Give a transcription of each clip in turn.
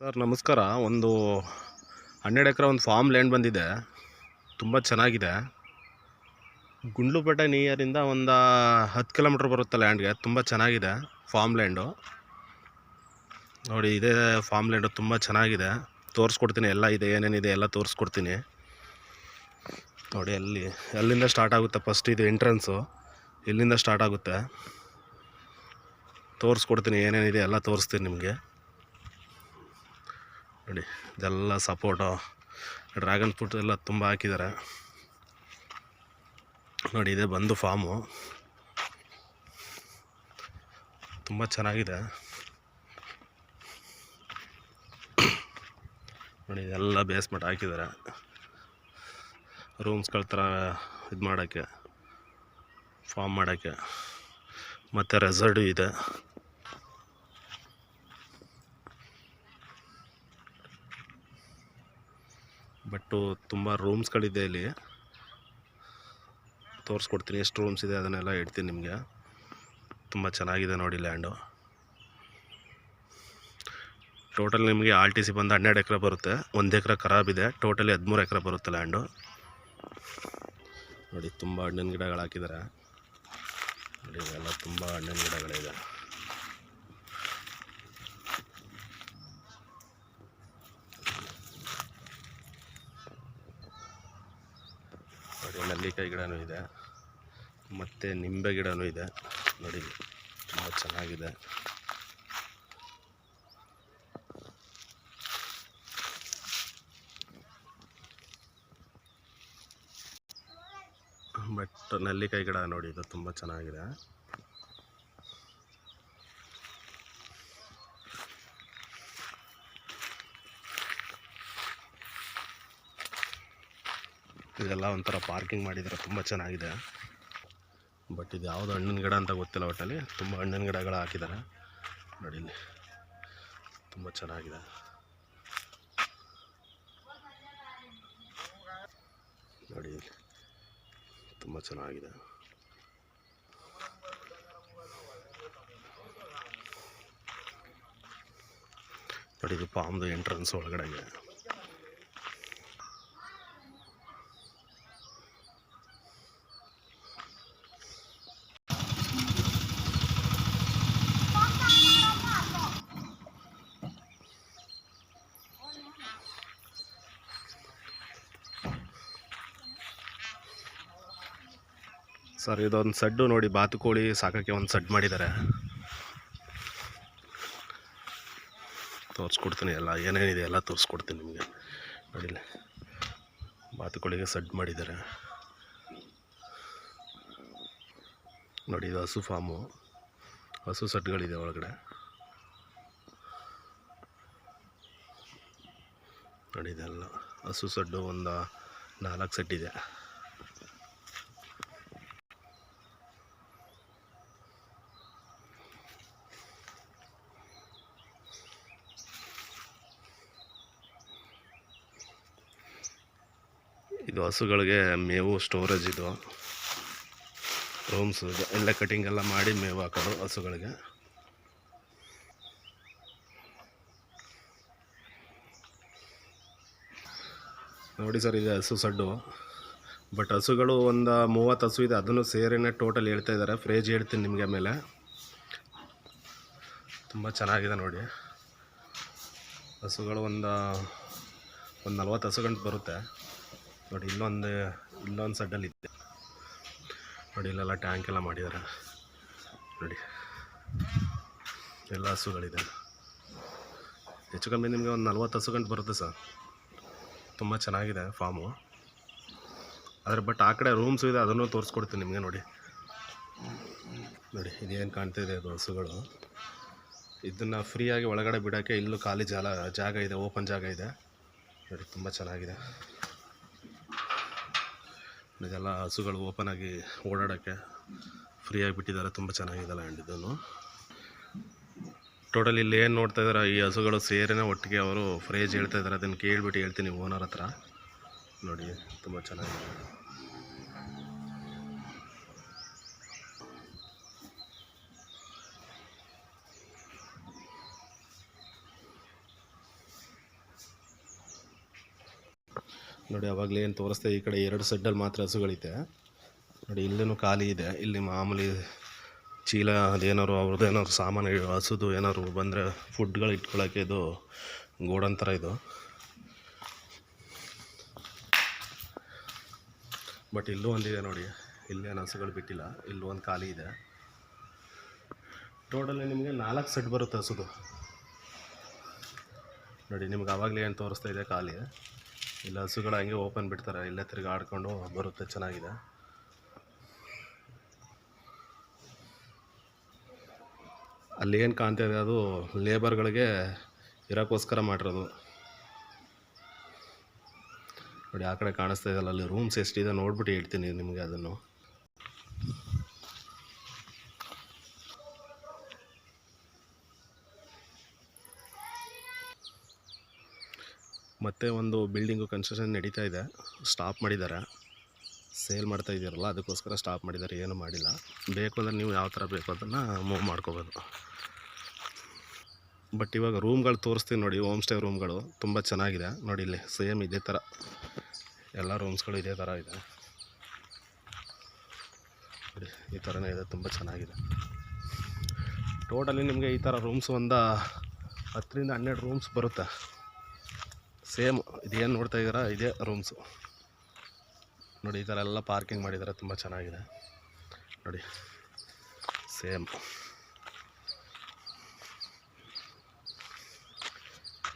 Sir, ನಮಸ್ಕಾರ. ಒಂದು ಹನ್ನೆರಡು ಎಕರೆ ಒಂದು ಫಾರ್ಮ್ ಲ್ಯಾಂಡ್ ಬಂದಿದೆ. ತುಂಬ ಚೆನ್ನಾಗಿದೆ. ಗುಂಡ್ಲುಪೇಟೆ ನಿಯರಿಂದ ಒಂದು ಹತ್ತು ಕಿಲೋಮೀಟ್ರ್ ಬರುತ್ತೆ ಲ್ಯಾಂಡ್ಗೆ ತುಂಬ ಚೆನ್ನಾಗಿದೆ ಫಾರ್ಮ್ ಲ್ಯಾಂಡು ನೋಡಿ, ಇದೇ ಫಾರ್ಮ್ ಲ್ಯಾಂಡು ತುಂಬ ಚೆನ್ನಾಗಿದೆ. ತೋರಿಸ್ಕೊಡ್ತೀನಿ, ಎಲ್ಲ ಇದೆ, ಏನೇನಿದೆ ಎಲ್ಲ ತೋರಿಸ್ಕೊಡ್ತೀನಿ. ನೋಡಿ, ಅಲ್ಲಿ ಎಲ್ಲಿಂದ ಸ್ಟಾರ್ಟ್ ಆಗುತ್ತೆ ಫಸ್ಟ್ ಇದು ಎಂಟ್ರೆನ್ಸು ಇಲ್ಲಿಂದ ಸ್ಟಾರ್ಟ್ ಆಗುತ್ತೆ. ತೋರಿಸ್ಕೊಡ್ತೀನಿ, ಏನೇನಿದೆ ಎಲ್ಲ ತೋರಿಸ್ತೀನಿ ನಿಮಗೆ. ನೋಡಿ, ಇದೆಲ್ಲ ಸಪೋರ್ಟು ಡ್ರ್ಯಾಗನ್ ಫ್ರೂಟ್ ಎಲ್ಲ ತುಂಬ ಹಾಕಿದ್ದಾರೆ. ನೋಡಿ, ಇದೆ ಬಂದು ಫಾರ್ಮು ತುಂಬ ಚೆನ್ನಾಗಿದೆ. ನೋಡಿ, ಇದೆಲ್ಲ ಬೇಸ್ಮೆಂಟ್ ಹಾಕಿದ್ದಾರೆ. ರೂಮ್ಸ್ಗಳ ಥರ ಇದು ಮಾಡೋಕ್ಕೆ ಫಾರ್ಮ್ ಮಾಡೋಕ್ಕೆ. ಮತ್ತು ರೆಸಾರ್ಟು ಇದೆ. ಬಟ್ಟು ತುಂಬ ರೂಮ್ಸ್ಗಳಿದೆ ಇಲ್ಲಿ. ತೋರಿಸ್ಕೊಡ್ತೀನಿ, ಎಷ್ಟು ರೂಮ್ಸ್ ಇದೆ ಅದನ್ನೆಲ್ಲ ಇಡ್ತೀನಿ ನಿಮಗೆ. ತುಂಬ ಚೆನ್ನಾಗಿದೆ ನೋಡಿ ಲ್ಯಾಂಡು. ಟೋಟಲ್ ನಿಮಗೆ ಆರ್ ಟಿ ಸಿ ಬಂದು ಹನ್ನೆರಡು ಎಕರೆ ಬರುತ್ತೆ. ಒಂದು ಎಕರೆ ಖರಾಬ್ ಇದೆ. ಟೋಟಲಿ ಹದಿಮೂರು ಎಕರೆ ಬರುತ್ತೆ ಲ್ಯಾಂಡು. ನೋಡಿ, ತುಂಬ ಹಣ್ಣಿನ ಗಿಡಗಳು ಹಾಕಿದ್ದಾರೆ ನೋಡಿ, ಇವೆಲ್ಲ ತುಂಬ ಹಣ್ಣಿನ ಗಿಡಗಳಿದೆ. ನೆಲ್ಲಿಕಾಯಿ ಗಿಡನೂ ಇದೆ, ಮತ್ತು ನಿಂಬೆ ಗಿಡನೂ ಇದೆ. ನೋಡಿ, ತುಂಬ ಚೆನ್ನಾಗಿದೆ. ಬಟ್ ನೆಲ್ಲಿಕಾಯಿ ಗಿಡ ನೋಡಿ, ಇದು ತುಂಬ ಚೆನ್ನಾಗಿದೆ. ಇದೆಲ್ಲ ಒಂಥರ ಪಾರ್ಕಿಂಗ್ ಮಾಡಿದರೆ ತುಂಬ ಚೆನ್ನಾಗಿದೆ. ಬಟ್ ಇದು ಯಾವುದು ಹಣ್ಣಿನ ಗಿಡ ಅಂತ ಗೊತ್ತಿಲ್ಲ ಒಟ್ಟಲ್ಲಿ. ತುಂಬ ಹಣ್ಣಿನ ಗಿಡಗಳು ಹಾಕಿದ್ದಾರೆ. ನೋಡಿ ತುಂಬ ಚೆನ್ನಾಗಿದೆ. ನೋಡಿ ತುಂಬ ಚೆನ್ನಾಗಿದೆ. ನೋಡಿ ಇದು ಪಾಮ್ದು ಎಂಟ್ರೆನ್ಸ್ ಒಳಗಡೆಗೆ ಸರ್, ಇದೊಂದು ಸಡ್ಡು ನೋಡಿ, ಬಾತುಕೋಳಿ ಸಾಕೋಕ್ಕೆ ಒಂದು ಸಡ್ ಮಾಡಿದ್ದಾರೆ ತೋರಿಸ್ಕೊಡ್ತೀನಿ ಎಲ್ಲ, ಏನೇನಿದೆ ಎಲ್ಲ ತೋರಿಸ್ಕೊಡ್ತೀನಿ ನಿಮಗೆ. ನೋಡಿಲ್ಲ ಬಾತುಕೋಳಿಗೆ ಸಡ್ ಮಾಡಿದ್ದಾರೆ ನೋಡಿ, ಇದು ಹಸು ಫಾರ್ಮು ಹಸು ಸಡ್ಗಳಿದೆ ಒಳಗಡೆ. ನೋಡಿ, ಇದೆಲ್ಲ. ಹಸು ಸಡ್ಡು ಒಂದು ನಾಲ್ಕು ಸೆಟ್ ಹಸುಗಳಿಗೆ ಮೇವು ಸ್ಟೋರೇಜ್ ಇದು. ರೂಮ್ಸ್ ಎಲ್ಲ ಕಟಿಂಗ್ ಎಲ್ಲ ಮಾಡಿ ಮೇವು ಹಾಕೋದು ಹಸುಗಳಿಗೆ ನೋಡಿ ಸರ್ ಇದೆ ಹಸು ಸಡ್ಡು. ಬಟ್ ಹಸುಗಳು ಒಂದು ಮೂವತ್ತು ಹಸು ಇದೆ. ಅದನ್ನು ಸೇರಿನೇ ಟೋಟಲ್ ಹೇಳ್ತಾ ಇದ್ದಾರೆ. ಫ್ರೇಜ್ ಹೇಳ್ತೀನಿ ನಿಮಗೆ ಮೇಲೆ. ತುಂಬ ಚೆನ್ನಾಗಿದೆ ನೋಡಿ. ಹಸುಗಳು ಒಂದು ಒಂದು ನಲ್ವತ್ತು ಹಸು ಗಂಟು ಬರುತ್ತೆ. ನೋಡಿ, ಇಲ್ಲೊಂದು ಇಲ್ಲೊಂದು ಸಡ್ಡಲ್ಲಿ ಇದೆ ನೋಡಿ, ಇಲ್ಲೆಲ್ಲ ಟ್ಯಾಂಕ್ ಎಲ್ಲ ಮಾಡಿದ್ದಾರೆ ನೋಡಿ, ಎಲ್ಲ ಹಸುಗಳಿದೆ. ಹೆಚ್ಚು ಕಮ್ಮಿ ನಿಮಗೆ ಒಂದು ನಲ್ವತ್ತು ಹಸು ಗಂಟೆ ಬರುತ್ತೆ ಸರ್. ತುಂಬ ಚೆನ್ನಾಗಿದೆ ಫಾಮು ಆದರೆ ಬಟ್ ಆ ಕಡೆ ರೂಮ್ಸು ಇದೆ, ಅದನ್ನು ತೋರಿಸ್ಕೊಡ್ತೀನಿ ನಿಮಗೆ ನೋಡಿ. ನೋಡಿ, ಇದೇನು ಕಾಣ್ತಿದೆ ಅದು ಹಸುಗಳು. ಇದನ್ನು ಫ್ರೀಯಾಗಿ ಒಳಗಡೆ ಬಿಡೋಕ್ಕೆ ಇಲ್ಲೂ ಖಾಲಿ ಜಾಲ, ಜಾಗ ಇದೆ ಓಪನ್ ಜಾಗ ಇದೆ. ನೋಡಿ, ತುಂಬ ಚೆನ್ನಾಗಿದೆ. ಇದೆಲ್ಲ ಹಸುಗಳು ಓಪನ್ ಆಗಿ ಓಡಾಡೋಕ್ಕೆ ಫ್ರೀಯಾಗಿ ಬಿಟ್ಟಿದ್ದಾರೆ ತುಂಬ ಚೆನ್ನಾಗಿದೆ ಲ್ಯಾಂಡ್ ಇದನ್ನು. ಟೋಟಲ್ ಇಲ್ಲಿ ಏನು ನೋಡ್ತಾ ಇದ್ದಾರೆ ಈ ಹಸುಗಳು ಸೇರಿನ ಒಟ್ಟಿಗೆ ಅವರು ಫ್ರೇಜ್ ಹೇಳ್ತಾ ಇದ್ದಾರೆ ಅದನ್ನು ಕೇಳಿಬಿಟ್ಟು ಹೇಳ್ತೀನಿ ಓನರ್ ಹತ್ರ. ನೋಡಿ, ತುಂಬ ಚೆನ್ನಾಗಿದೆ. ನೋಡಿ, ಅವಾಗಲೇ ಏನು ತೋರಿಸ್ತಾ ಈ ಕಡೆ ಎರಡು ಸೆಡ್ಡಲ್ಲಿ ಮಾತ್ರ ಹಸುಗಳಿದೆ. ನೋಡಿ ಇಲ್ಲೂ ಖಾಲಿ ಇದೆ. ಇಲ್ಲಿ ಮಾಮೂಲಿ ಚೀಲ, ಅದೇನಾದ್ರು ಅವ್ರದ್ದು ಏನಾದ್ರು ಸಾಮಾನು, ಹಸುದು ಏನಾದ್ರು ಬಂದರೆ ಫುಡ್ಗಳು ಇಟ್ಕೊಳ್ಳೋಕ್ಕೆ ಇದು ಗೋಡನ್ ಥರ ಇದು. ಬಟ್ ಇಲ್ಲೂ ಒಂದಿದೆ ನೋಡಿ. ಇಲ್ಲೇನು ಹಸುಗಳು ಬಿಟ್ಟಿಲ್ಲ. ಇಲ್ಲೂ ಒಂದು ಖಾಲಿ ಇದೆ. ಟೋಟಲ್ ನಿಮಗೆ ನಾಲ್ಕು ಸೆಟ್ ಬರುತ್ತೆ ಹಸುದು. ನೋಡಿ, ನಿಮ್ಗೆ ಆವಾಗಲೇ ಏನು ತೋರಿಸ್ತಾ ಇದೆ ಖಾಲಿ. ಇಲ್ಲ, ಹಸುಗಳು ಹಂಗೆ ಓಪನ್ ಬಿಡ್ತಾರೆ, ಇಲ್ಲೇ ತಿರ್ಗಿ ಆಡ್ಕೊಂಡು ಬರುತ್ತೆ, ಚೆನ್ನಾಗಿದೆ. ಅಲ್ಲಿ ಏನು ಕಾಣ್ತಾ ಇದೆ, ಅದು ಲೇಬರ್ಗಳಿಗೆ ಇರೋಕ್ಕೋಸ್ಕರ ಮಾಡಿರೋದು. ನೋಡಿ, ಆ ಕಡೆ ಕಾಣಿಸ್ತಾ ಇದೆಯಲ್ಲ ಅಲ್ಲಿ ರೂಮ್ಸ್ ಎಷ್ಟಿದೆ ನೋಡ್ಬಿಟ್ಟು ಹೇಳ್ತೀನಿ ನಿಮಗೆ ಅದನ್ನು. ಮತ್ತೆ ಒಂದು ಬಿಲ್ಡಿಂಗು ಕನ್ಸ್ಟ್ರಕ್ಷನ್ ನಡೀತಾ ಇದೆ. ಸ್ಟಾಪ್ ಮಾಡಿದ್ದಾರೆ ಸೇಲ್ ಮಾಡ್ತಾ ಇದ್ದೀರಲ್ಲ ಅದಕ್ಕೋಸ್ಕರ ಸ್ಟಾಪ್ ಮಾಡಿದ್ದಾರೆ ಏನು ಮಾಡಿಲ್ಲ. ಬೇಕು ಅಂದರೆ ನೀವು ಯಾವ ಥರ ಬೇಕು ಅದನ್ನು ಮೂವ್ ಮಾಡ್ಕೋಬೋದು. ಬಟ್ ಇವಾಗ ರೂಮ್ಗಳು ತೋರಿಸ್ತೀನಿ ನೋಡಿ ಹೋಮ್ ಸ್ಟೇ ರೂಮ್ಗಳು ತುಂಬ ಚೆನ್ನಾಗಿದೆ. ನೋಡಿ ಇಲ್ಲಿ ಸೇಮ್ ಇದೇ ಥರ ಎಲ್ಲ ರೂಮ್ಸ್ಗಳು ಇದೇ ಥರ ಇದೆ. ಈ ಥರನೇ ಇದೆ, ತುಂಬ ಚೆನ್ನಾಗಿದೆ. ಟೋಟಲಿ ನಿಮಗೆ ಈ ಥರ ರೂಮ್ಸ್ ಒಂದು ಹತ್ತರಿಂದ ಹನ್ನೆರಡು ರೂಮ್ಸ್ ಬರುತ್ತೆ. ಸೇಮ್ ಇದೇನು ನೋಡ್ತಾ ಇದ್ದೀರಾ? ಇದೇ ರೂಮ್ಸು ನೋಡಿ, ಈ ಥರ ಎಲ್ಲ ಪಾರ್ಕಿಂಗ್ ಮಾಡಿದ್ದಾರೆ ತುಂಬ ಚೆನ್ನಾಗಿದೆ. ನೋಡಿ, ಸೇಮ್.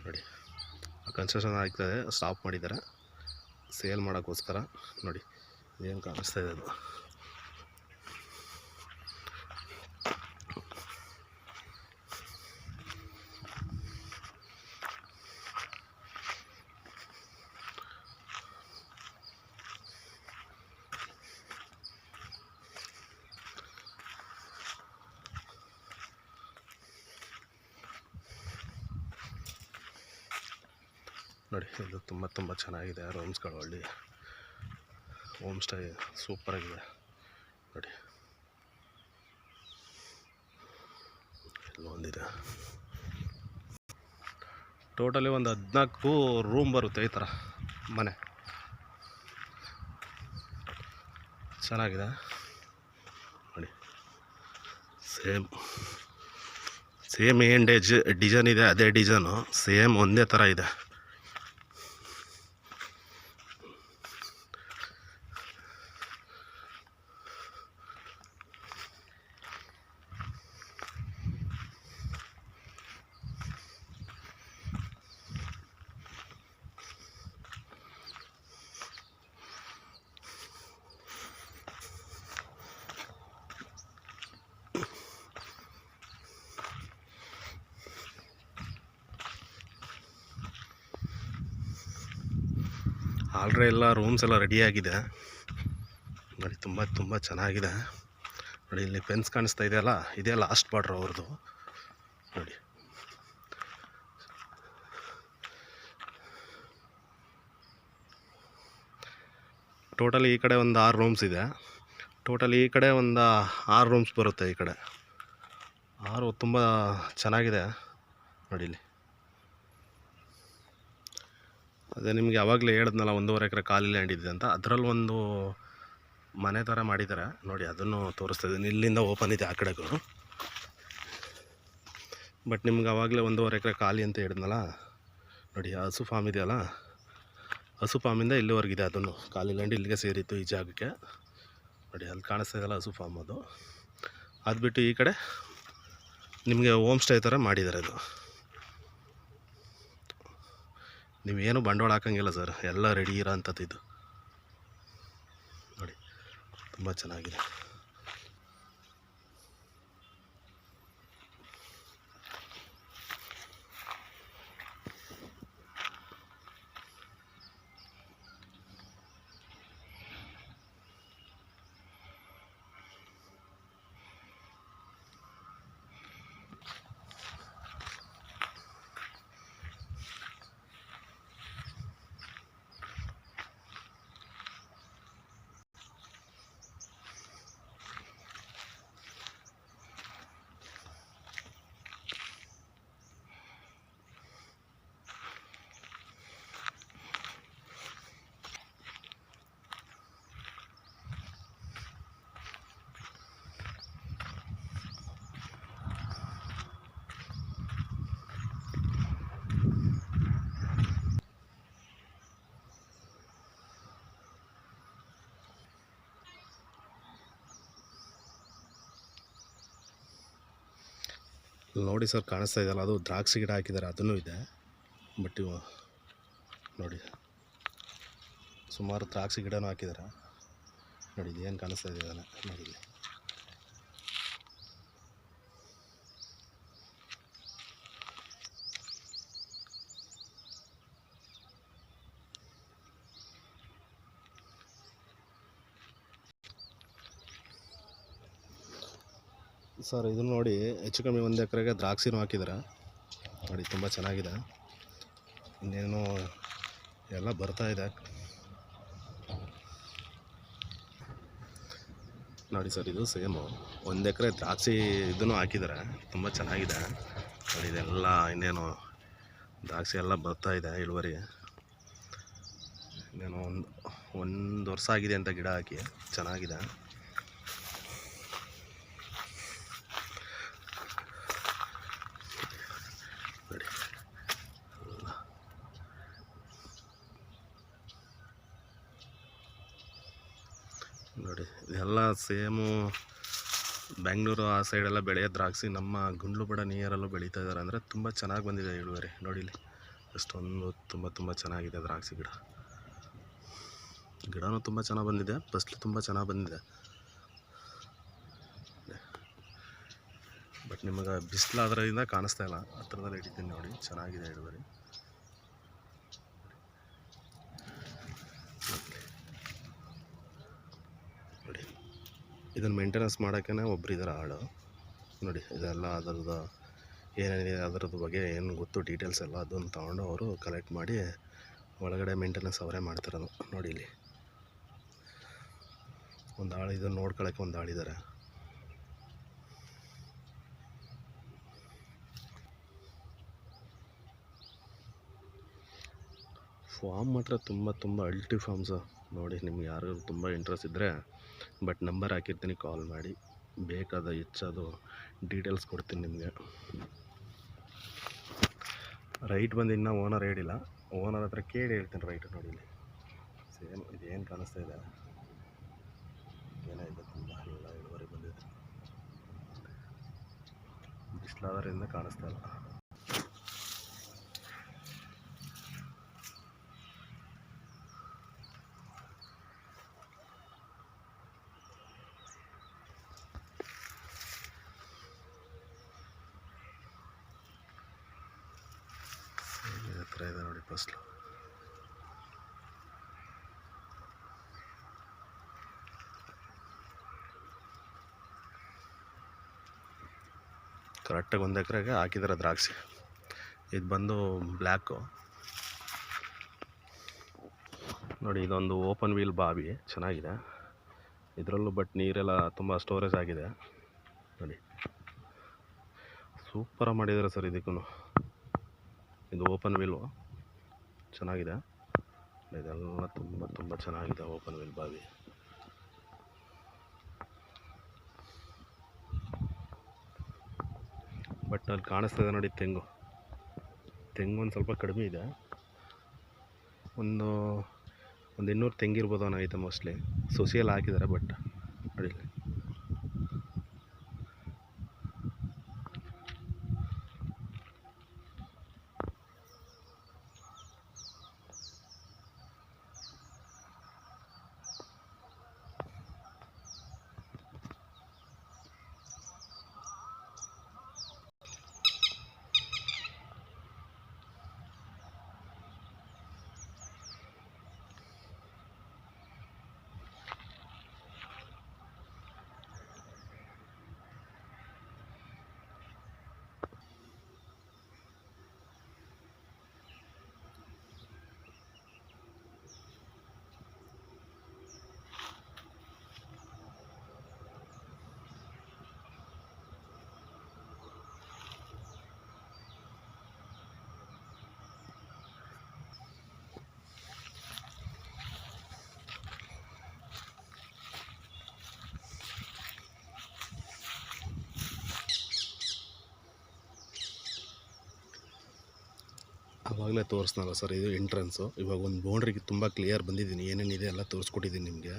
ನೋಡಿ ಕನ್ಸ್ಟ್ರಕ್ಷನ್ ಆಗ್ತದೆ ಸ್ಟಾಪ್ ಮಾಡಿದ್ದಾರೆ. ಸೇಲ್ ಮಾಡೋಕ್ಕೋಸ್ಕರ, ನೋಡಿ, ಏನು ಕಾಣಿಸ್ತಾ ಇದೆ ಅದು. ನೋಡಿ, ಇದು ತುಂಬ ತುಂಬ ಚೆನ್ನಾಗಿದೆ. ರೂಮ್ಸ್ಗಳು ಹಳ್ಳಿ ಹೋಮ್ ಸ್ಟೇ ಸೂಪರಾಗಿದೆ ನೋಡಿ. ಇಲ್ಲೊಂದಿದೆ ಟೋಟಲಿ ಒಂದು ಹದಿನಾಲ್ಕು ರೂಮ್ ಬರುತ್ತೆ ಈ ಥರ ಮನೆ. ಚೆನ್ನಾಗಿದೆ. ನೋಡಿ. ಸೇಮ್ ಸೇಮ್ ಏನು ಡಿಜ್ ಡಿಸೈನ್ ಇದೆ, ಅದೇ ಡಿಸೈನು ಸೇಮ್ ಒಂದೇ ಥರ ಇದೆ. ಆಲ್ರೆಡಿ ಎಲ್ಲ ರೂಮ್ಸ್ ಎಲ್ಲ ರೆಡಿಯಾಗಿದೆ ನೋಡಿ, ತುಂಬ ತುಂಬ ಚೆನ್ನಾಗಿದೆ. ನೋಡಿ, ಇಲ್ಲಿ ಫೆನ್ಸ್ ಕಾಣಿಸ್ತಾ ಇದೆಯಲ್ಲ ಇದೇ ಲಾಸ್ಟ್ ಬಾರ್ಡ್ರ್ ಅವ್ರದ್ದು. ನೋಡಿ. ಟೋಟಲ್ ಈ ಕಡೆ ಒಂದು ಆರು ರೂಮ್ಸ್ ಇದೆ. ಟೋಟಲ್ ಈ ಕಡೆ ಒಂದು ಆರು ರೂಮ್ಸ್ ಬರುತ್ತೆ ಈ ಕಡೆ. ಆರು ತುಂಬ ಚೆನ್ನಾಗಿದೆ. ನೋಡಿ ಇಲ್ಲಿ. ಅದೇ ನಿಮಗೆ ಯಾವಾಗಲೇ ಹೇಳಿದ್ನಲ್ಲ ಒಂದೂವರೆ ಎಕರೆ ಖಾಲಿ ಲ್ಯಾಂಡ್ ಇದೆ ಅಂತ, ಅದರಲ್ಲಿ ಒಂದು ಮನೆ ಥರ ಮಾಡಿದ್ದಾರೆ ನೋಡಿ, ಅದನ್ನು ತೋರಿಸ್ತಾ ಇಲ್ಲಿಂದ ಓಪನ್ ಇದೆ ಆ ಕಡೆಗೂ ಬಟ್ ನಿಮ್ಗೆ ಅವಾಗಲೇ ಒಂದೂವರೆ ಎಕರೆ ಖಾಲಿ ಅಂತ ಹೇಳಿದ್ನಲ್ಲ, ನೋಡಿ, ಹಸು ಫಾರ್ಮ್ ಇದೆಯಲ್ಲ, ಹಸು ಫಾರ್ಮಿಂದ ಇಲ್ಲಿವರೆಗಿದೆ ಅದನ್ನು. ಖಾಲಿ ಲ್ಯಾಂಡ್ ಇಲ್ಲಿಗೆ ಸೇರಿತ್ತು ಈ ಜಾಗಕ್ಕೆ. ನೋಡಿ, ಅಲ್ಲಿ ಕಾಣಿಸ್ತಾ ಇದೆಯಲ್ಲ ಹಸು ಫಾರ್ಮ್ ಅದು. ಅದು ಬಿಟ್ಟು ಈ ಕಡೆ ನಿಮಗೆ ಹೋಮ್ ಸ್ಟೇ ಥರ ಮಾಡಿದ್ದಾರೆ ಅದು. ನೀವೇನು ಬಂಡವಾಳ ಹಾಕಂಗಿಲ್ಲ ಸರ್. ಎಲ್ಲ ರೆಡಿ ಇರೋ ಅಂಥದ್ದು ಇದು ನೋಡಿ ತುಂಬ ಚೆನ್ನಾಗಿದೆ. ನೋಡಿ ಸರ್, ಕಾಣಿಸ್ತಾ ಇದೆಯಲ್ಲ, ಅದು ದ್ರಾಕ್ಷಿ ಗಿಡ ಹಾಕಿದ್ದಾರೆ, ಅದನ್ನು ಇದೆ. ಬಟ್ ಇವು, ನೋಡಿ, ಸುಮಾರು ದ್ರಾಕ್ಷಿ ಗಿಡನೂ ಹಾಕಿದ್ದಾರೆ. ನೋಡಿ ಏನು ಕಾಣಿಸ್ತಾ ಇದೆಯಲ್ಲ ನೋಡಿ ಸರ್, ಇದು ನೋಡಿ, ಹೆಚ್ಚು ಕಮ್ಮಿ ಒಂದು ಎಕರೆಗೆ ದ್ರಾಕ್ಷಿನೂ ಹಾಕಿದ್ದಾರೆ ನೋಡಿ, ತುಂಬ ಚೆನ್ನಾಗಿದೆ. ಇನ್ನೇನು ಎಲ್ಲ ಬರ್ತಾ ಇದೆ. ನೋಡಿ ಸರ್, ಇದು ಸೇಮು ಒಂದು ಎಕರೆ ದ್ರಾಕ್ಷಿ ಇದನ್ನು ಹಾಕಿದ್ದಾರೆ ತುಂಬ ಚೆನ್ನಾಗಿದೆ. ನೋಡಿ, ಇದೆಲ್ಲ ಇನ್ನೇನು ದ್ರಾಕ್ಷಿ ಎಲ್ಲ ಬರ್ತಾ ಇದೆ ಇಳುವರಿ. ಇನ್ನೇನು ಒಂದು ಒಂದು ವರ್ಷ ಆಗಿದೆ ಅಂತ ಗಿಡ ಹಾಕಿ. ಚೆನ್ನಾಗಿದೆ. ನೋಡಿ, ಇದೆಲ್ಲ ಸೇಮು ಬೆಂಗಳೂರು ಆ ಸೈಡೆಲ್ಲ ಬೆಳೆಯೋ ದ್ರಾಕ್ಷಿ ನಮ್ಮ ಗುಂಡ್ಲುಪಡ ನಿಯರಲ್ಲೂ ಬೆಳೀತಾ ಇದ್ದಾರೆ. ಅಂದರೆ ತುಂಬ ಚೆನ್ನಾಗಿ ಬಂದಿದೆ ಇಳುವರಿ. ನೋಡಿ ಇಲ್ಲಿ ಅಷ್ಟೊಂದು ತುಂಬ ತುಂಬ ಚೆನ್ನಾಗಿದೆ ದ್ರಾಕ್ಷಿ ಗಿಡ. ಗಿಡನೂ ತುಂಬ ಚೆನ್ನಾಗಿ ಬಂದಿದೆ ಫಸ್ಟ್ ತುಂಬ ಚೆನ್ನಾಗಿ ಬಂದಿದೆ. ಬಟ್ ನಿಮಗೆ ಬಿಸಿಲಾದ್ರಿಂದ ಕಾಣಿಸ್ತಾ ಇಲ್ಲ. ಹತ್ರದಲ್ಲಿ ಇಟ್ಟಿದ್ದೀನಿ ನೋಡಿ, ಚೆನ್ನಾಗಿದೆ ಇಳುವರಿ ನೋಡಿ ಇದನ್ನು ಮೇಂಟೆನೆನ್ಸ್ ಮಾಡೋಕ್ಕೇ ಒಬ್ರು ಇದ್ದಾರೆ ಆಳು. ನೋಡಿ, ಇದೆಲ್ಲ ಅದರದ್ದು ಏನೇನಿದೆ, ಅದರದ್ದು ಬಗ್ಗೆ ಏನು ಗೊತ್ತು ಡೀಟೇಲ್ಸ್ ಎಲ್ಲ ಅದನ್ನು ತೊಗೊಂಡು ಅವರು ಕಲೆಕ್ಟ್ ಮಾಡಿ ಒಳಗಡೆ ಮೇಂಟೆನೆನ್ಸ್ ಅವರೇ ಮಾಡ್ತಿರೋದು. ನೋಡಿ ಇಲ್ಲಿ. ಒಂದು ಆಳು ಇದನ್ನು ನೋಡ್ಕೊಳಕ್ಕೆ ಒಂದು ಆಳಿದ್ದಾರೆ ಫಾರ್ಮ್ ಮಾತ್ರ ತುಂಬ ತುಂಬ ಅಲ್ಟಿ ಫಾರ್ಮ್ಸು ನೋಡಿ, ನಿಮ್ಗೆ ಯಾರಿಗಾದ್ರೂ ತುಂಬ ಇಂಟ್ರೆಸ್ಟ್ ಇದ್ದರೆ ಬಟ್ ನಂಬರ್ ಹಾಕಿರ್ತೀನಿ ಕಾಲ್ ಮಾಡಿ. ಬೇಕಾದ ಹೆಚ್ಚದು ಡೀಟೇಲ್ಸ್ ಕೊಡ್ತೀನಿ ನಿಮಗೆ. ರೈಟ್ ಬಂದು ಇನ್ನೂ ಓನರ್ ಹೇಳಿಲ್ಲ ಓನರ್ ಹತ್ರ ಕೇಳಿ ಹೇಳ್ತೀನಿ ರೈಟ್ ನೋಡಿ ಇಲ್ಲಿ. ಸೇಮ್ ಇದೇನು ಕಾಣಿಸ್ತಾ ಇದೆ? ಏನಾಯಿತು ತುಂಬ ಎಲ್ಲ ಇಳುವರಿ ಬಂದಿದೆ. ಬಿಸಿಲಾದ್ರಿಂದ ಕಾಣಿಸ್ತಾ ಇಲ್ಲ ಇಲ್ಲಿ ಹತ್ರ ಫಸ್ಲು ಕರೆಕ್ಟಾಗಿ ಒಂದು ಎಕರೆಗೆ ಹಾಕಿದ್ದಾರೆ ದ್ರಾಕ್ಷಿ. ಇದು ಬಂದು ಬ್ಲ್ಯಾಕು. ನೋಡಿ, ಇದೊಂದು ಓಪನ್ ವೀಲ್ ಬಾವಿ, ಚೆನ್ನಾಗಿದೆ. ಇದರಲ್ಲೂ ಬಟ್ ನೀರೆಲ್ಲ ತುಂಬ ಸ್ಟೋರೇಜ್ ಆಗಿದೆ. ನೋಡಿ. ಸೂಪರಾಗಿ ಮಾಡಿದ್ದಾರೆ ಸರ್ ಇದಕ್ಕೂ ಇದು ಓಪನ್ ವೀಲು. ಚೆನ್ನಾಗಿದೆ. ಇದೆಲ್ಲ ತುಂಬ ತುಂಬ ಚೆನ್ನಾಗಿದೆ ಓಪನ್ ವೀಲ್ ಬಾವಿ. ಬಟ್ ಅಲ್ಲಿ ಇದೆ ನೋಡಿ ತೆಂಗು. ತೆಂಗು ಒಂದು ಸ್ವಲ್ಪ ಕಡಿಮೆ ಇದೆ. ಒಂದು ಒಂದು ಇನ್ನೂರು ತೆಂಗಿರ್ಬೋದು ಅನ್ನೋ ಐತೆ ಮೋಸ್ಟ್ಲಿ ಸೊಸಿಯಲ್ಲಿ ಹಾಕಿದ್ದಾರೆ, ಬಟ್ ನೋಡಿ ಆವಾಗಲೇ ತೋರಿಸ್ನಲ್ಲ ಸರ್, ಇದು ಎಂಟ್ರೆನ್ಸು ಇವಾಗ ಒಂದು ಬೌಂಡ್ರಿಗೆ ತುಂಬ ಕ್ಲಿಯರ್ ಬಂದಿದ್ದೀನಿ. ಏನೇನಿದೆ ಎಲ್ಲ ತೋರಿಸ್ಕೊಟ್ಟಿದ್ದೀನಿ ನಿಮಗೆ.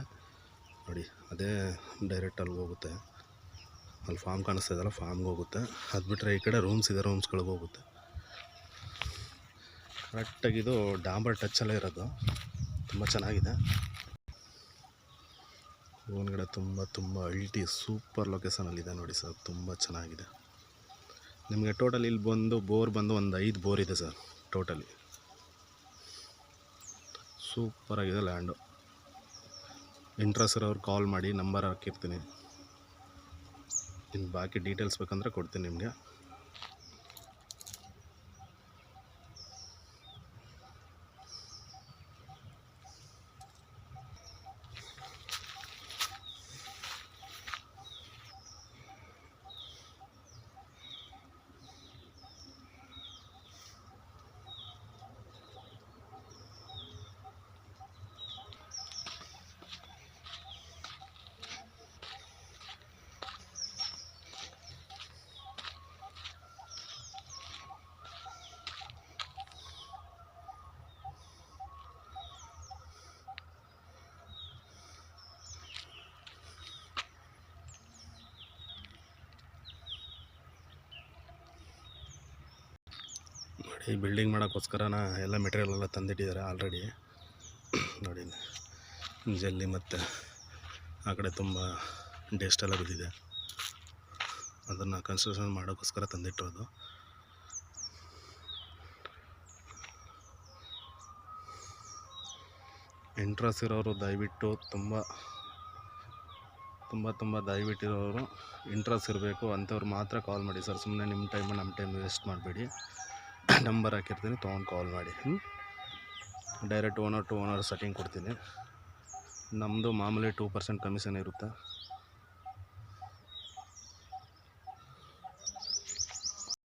ನೋಡಿ, ಅದೇ ಡೈರೆಕ್ಟ್ ಅಲ್ಲಿ ಹೋಗುತ್ತೆ. ಅಲ್ಲಿ ಫಾರ್ಮ್ ಕಾಣಿಸ್ತಾ ಇದೆಯಲ್ಲ ಫಾರ್ಮ್ಗೆ ಹೋಗುತ್ತೆ. ಅದು ಬಿಟ್ಟರೆ ಈ ಕಡೆ ರೂಮ್ಸ್ ಇದೆ ರೂಮ್ಸ್ಗಳಿಗೆ ಹೋಗುತ್ತೆ. ಕರೆಕ್ಟಾಗಿ ಇದು ಡಾಂಬರ್ ಟಚ್ಚಲ್ಲೇ ಇರೋದು. ತುಂಬ ಚೆನ್ನಾಗಿದೆ. ಹೂವಿನ ತುಂಬ ತುಂಬ ಅಲ್ಟಿ ಸೂಪರ್ ಲೊಕೇಶನಲ್ಲಿದೆ ನೋಡಿ ಸರ್, ತುಂಬ ಚೆನ್ನಾಗಿದೆ. ನಿಮಗೆ ಟೋಟಲ್ ಇಲ್ಲಿ ಬಂದು ಬೋರ್ ಬಂದು ಒಂದು ಐದು ಬೋರ್ ಇದೆ ಸರ್. ಟೋಟಲಿ. ಸೂಪರಾಗಿದೆ ಲ್ಯಾಂಡು. ಇಂಟ್ರೆಸ್ಟ್ ಇರೋರು ಕಾಲ್ ಮಾಡಿ ನಂಬರ್ ಹಾಕಿರ್ತೀನಿ ಇನ್ನು ಬಾಕಿ ಡೀಟೇಲ್ಸ್ ಬೇಕಂದರೆ ಕೊಡ್ತೀನಿ ನಿಮಗೆ. ನೋಡಿ ಬಿಲ್ಡಿಂಗ್ ಮಾಡೋಕ್ಕೋಸ್ಕರ ಎಲ್ಲ ಮೆಟೀರಿಯಲ್ ಎಲ್ಲ ತಂದಿಟ್ಟಿದ್ದಾರೆ ಆಲ್ರೆಡಿ ನೋಡಿ, ಜಲ್ಲಿ ಮತ್ತು ಆ ಕಡೆ ತುಂಬ ಡಸ್ಟ್ ಎಲ್ಲ ಬಿದ್ದಿದೆ. ಅದನ್ನು ಕನ್ಸ್ಟ್ರಕ್ಷನ್ ಮಾಡೋಕ್ಕೋಸ್ಕರ ತಂದಿಟ್ಟಿರೋದು. ಇಂಟ್ರೆಸ್ಟ್ ಇರೋರು ದಯವಿಟ್ಟು ತುಂಬ ತುಂಬ ತುಂಬ ದಯವಿಟ್ಟಿರೋರು. ಇಂಟ್ರೆಸ್ಟ್ ಇರಬೇಕು, ಅಂಥವ್ರು ಮಾತ್ರ ಕಾಲ್ ಮಾಡಿ. ಸರ್ ಸುಮ್ಮನೆ ನಿಮ್ಮ ಟೈಮು ನಮ್ಮ ಟೈಮ್ ವೇಸ್ಟ್ ಮಾಡಬೇಡಿ. ನಂಬರ್ ಹಾಕಿರ್ತೀನಿ, ತೊಗೊಂಡು ಕಾಲ್ ಮಾಡಿ. Direct owner to owner setting ಕೊಡ್ತೀನಿ. ನಮ್ಮದು ಮಾಮೂಲಿ ಟೂ ಪರ್ಸೆಂಟ್ ಕಮಿಷನ್ ಇರುತ್ತೆ?